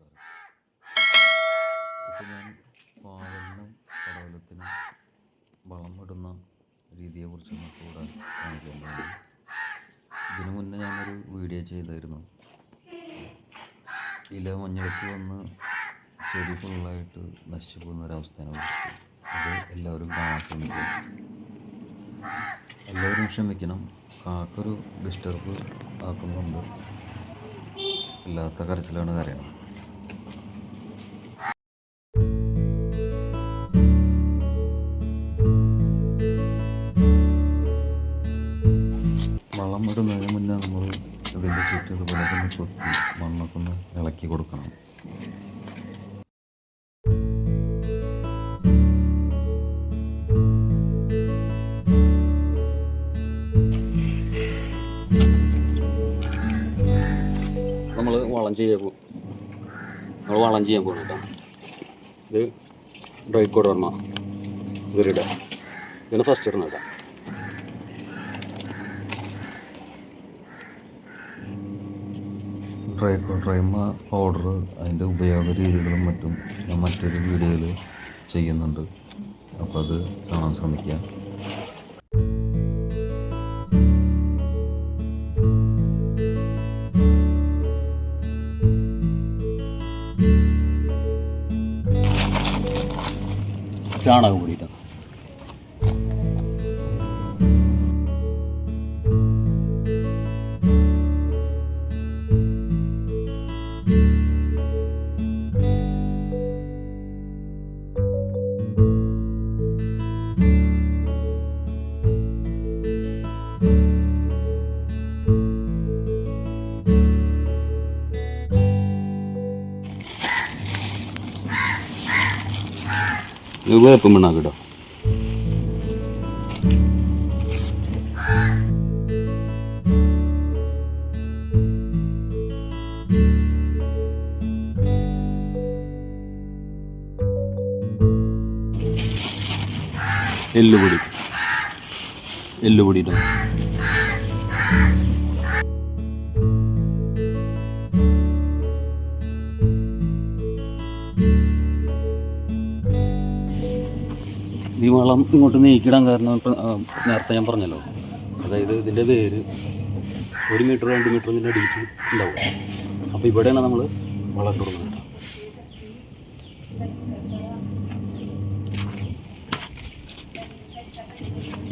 നമസ്കാരം. ഇപ്പോൾ ഞാൻ പാവലിനും പടവലത്തിനും വളമിടുന്ന ഇപ്പോൾ ഇവിടെ കാണിക്കാൻ ഇതിനു മുന്നേ ഞാനൊരു വീഡിയോ ചെയ്തായിരുന്നു. ഇല മഞ്ഞൾക്ക് വന്ന് ചെടി ഫുള്ളായിട്ട് നശിച്ചു പോകുന്ന ഒരവസ്ഥയാണ് കുറിച്ച്. അത് എല്ലാവരും കാണാൻ ശ്രമിക്കുക എല്ലാവരും ക്ഷമിക്കണം. കാക്കൊരു ഡിസ്റ്റർബ് ആക്കുന്നുണ്ട്. ഇല്ലാത്ത കരച്ചിലാണ് കരയണം കൊത്തി മണ്ണൊക്കെ ഒന്ന് ഇളക്കി കൊടുക്കണം. നമ്മൾ വളം ചെയ്യാൻ പോകും നമ്മൾ വളം ചെയ്യാൻ പോകണം കേട്ടോ ഇത് ഡ്രൈ കോഡ് വർമ്മ ഇവരുടെ. ഇതിന് ഫസ്റ്റ് ഇടണം കേട്ടോ ഡ്രൈ ഡ്രൈമ പൗഡർ അതിന്റെ ഉപയോഗ രീതികളും മറ്റും ഞാൻ മറ്റൊരു വീഡിയോയിൽ ചെയ്യുന്നുണ്ട്. അപ്പോൾ അത് കാണാൻ ശ്രമിക്കുക. ചാണകം കൂടിയിട്ടാണ് വേപ്പം മണ്ണാക്ക് കേട്ടോ. എല്ലുപൊടി. എല്ലുപൊടി ഈ വളം ഇങ്ങോട്ട് നീക്കിടാൻ കാരണം നേരത്തെ ഞാൻ പറഞ്ഞല്ലോ. അതായത് ഇതിന്റെ വേര് ഒരു മീറ്റർ രണ്ട് മീറ്റർ ഇതിന്റെ അടിയിൽ ഉണ്ടാവും. അപ്പോൾ ഇവിടെയാണ് നമ്മൾ വളം തുടങ്ങുന്നത്.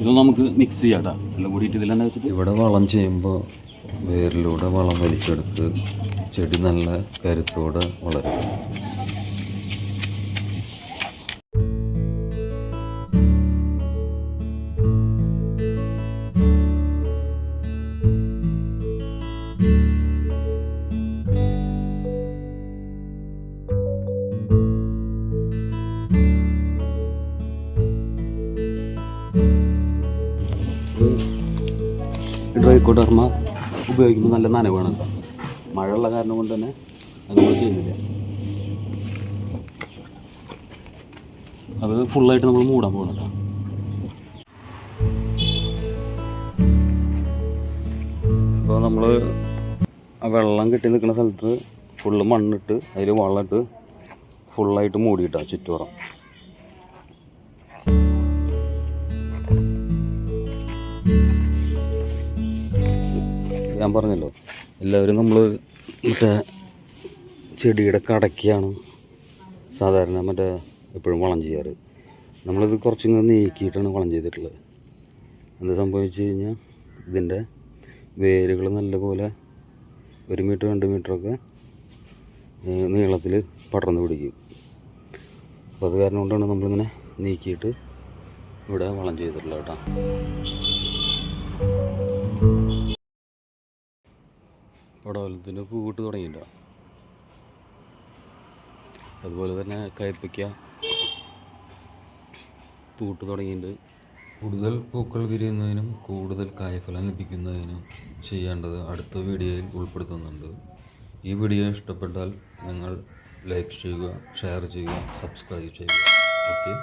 ഇത് നമുക്ക് മിക്സ് ചെയ്യാട്ടാ എല്ലാം കൂടിയിട്ട് ഇതിൽ വെച്ചിട്ട് ഇവിടെ വളം ചെയ്യുമ്പോൾ വേരിലൂടെ വളം വലിച്ചെടുത്ത് ചെടി നല്ല കരുത്തോടെ വളരും. ഡ്രൈക്കോട്ട് വർമ്മ ഉപയോഗിക്കുമ്പോൾ നല്ല നനവാണ്. മഴയുള്ള കാരണം കൊണ്ട് തന്നെ അങ്ങനെ ചെയ്യുന്നില്ല. അത് ഫുള്ളായിട്ട് നമ്മൾ മൂടാൻ പോകണം അപ്പോൾ നമ്മൾ ആ വെള്ളം കെട്ടി നിൽക്കുന്ന സ്ഥലത്ത് ഫുള്ള് മണ്ണിട്ട് അതിൽ വെള്ളമിട്ട് ഫുള്ളായിട്ട് മൂടിയിട്ടാണ് ചുറ്റുപുറം ഞാൻ പറഞ്ഞല്ലോ എല്ലാവരും നമ്മൾ മറ്റേ ചെടിയുടെ കടക്കിയാണ് സാധാരണ മറ്റേ എപ്പോഴും വളം ചെയ്യാറ്. നമ്മളിത് കുറച്ചിങ്ങനെ നീക്കിയിട്ടാണ് വളം ചെയ്തിട്ടുള്ളത്. എന്ത് സംഭവിച്ചു കഴിഞ്ഞാൽ ഇതിന്റെ വേരുകൾ നല്ലപോലെ ഒരു മീറ്റർ രണ്ട് മീറ്ററൊക്കെ നീളത്തിൽ പടർന്നു പിടിക്കും. അപ്പോൾ അത് കാരണം കൊണ്ടാണ് നമ്മളിങ്ങനെ നീക്കിയിട്ട് ഇവിടെ വളം ചെയ്തിട്ടുള്ളത് കേട്ടോ. പടവലത്തിന്റെ പൂവിട്ട് തുടങ്ങിയിട്ടോ അതുപോലെ തന്നെ കയ്പ്പയ്ക്ക പൂട്ട് തുടങ്ങിയിട്ടുണ്ട്. കൂടുതൽ പൂക്കൾ വിരിയുന്നതിനും കൂടുതൽ കായ്ഫലം ലഭിക്കുന്നതിനും ചെയ്യേണ്ടത് അടുത്ത വീഡിയോയിൽ ഉൾപ്പെടുത്തുന്നുണ്ട്. ഈ വീഡിയോ ഇഷ്ടപ്പെട്ടാൽ നിങ്ങൾ ലൈക്ക് ചെയ്യുക ഷെയർ ചെയ്യുക സബ്സ്ക്രൈബ് ചെയ്യുക. ഓക്കെ?